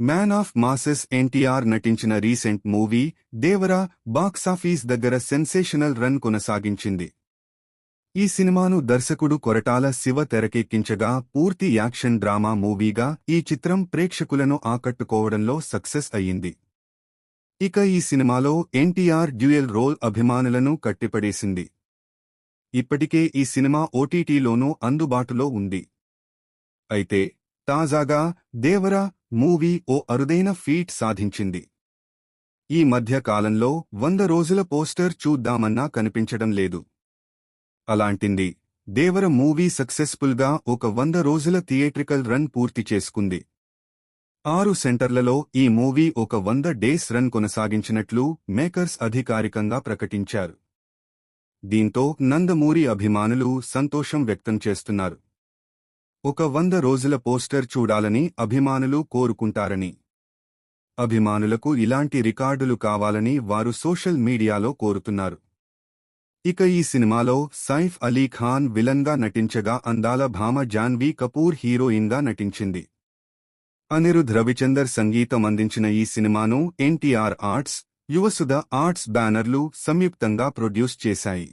Man of masses NTR నటించిన recent movie Devara box office దగ్గర sensational run కొనసాగించింది. ఈ సినిమాను దర్శకుడు కొరటాల శివ తెరకెక్కించగా పూర్తి యాక్షన్ డ్రామా మూవీగా ఈ చిత్రం ప్రేక్షకులను ఆకట్టుకోవడంలో సక్సెస్ అయ్యింది. ఇక ఈ సినిమాలో ఎన్టీఆర్ డ్యూయల్ రోల్ అభిమానులను కట్టిపడేసింది. ఇప్పటికే ఈ సినిమా ఓటీటీలోనూ అందుబాటులో ఉంది. అయితే తాజాగా దేవరా మూవీ ఓ అరుదైన ఫీట్ సాధించింది. ఈ మధ్య కాలంలో వంద రోజుల పోస్టర్ చూద్దామన్నా కనిపించడం లేదు. అలాంటింది దేవర మూవీ సక్సెస్ఫుల్గా ఒక వంద రోజుల థియేట్రికల్ రన్ పూర్తి చేసుకుంది. ఆరు సెంటర్లలో ఈ మూవీ ఒక వంద డేస్ రన్ కొనసాగించినట్లు మేకర్స్ అధికారికంగా ప్రకటించారు. దీంతో నందమూరి అభిమానులు సంతోషం వ్యక్తం చేస్తున్నారు. ఒక వంద రోజుల పోస్టర్ చూడాలని అభిమానులు కోరుకుంటారని. అభిమానులకు ఇలాంటి రికార్డులు కావాలని వారు సోషల్ మీడియాలో కోరుతున్నారు. ఇక ఈ సినిమాలో సైఫ్ అలీ ఖాన్ విలన్గా నటించగా అందాల భామ జాన్వీ కపూర్ హీరోయిన్గా నటించింది. అనిరుద్ రవిచందర్ సంగీతం అందించిన ఈ సినిమాను ఎన్టీఆర్ ఆర్ట్స్ యువసుధ ఆర్ట్స్ బ్యానర్లు సంయుక్తంగా ప్రొడ్యూస్ చేశాయి.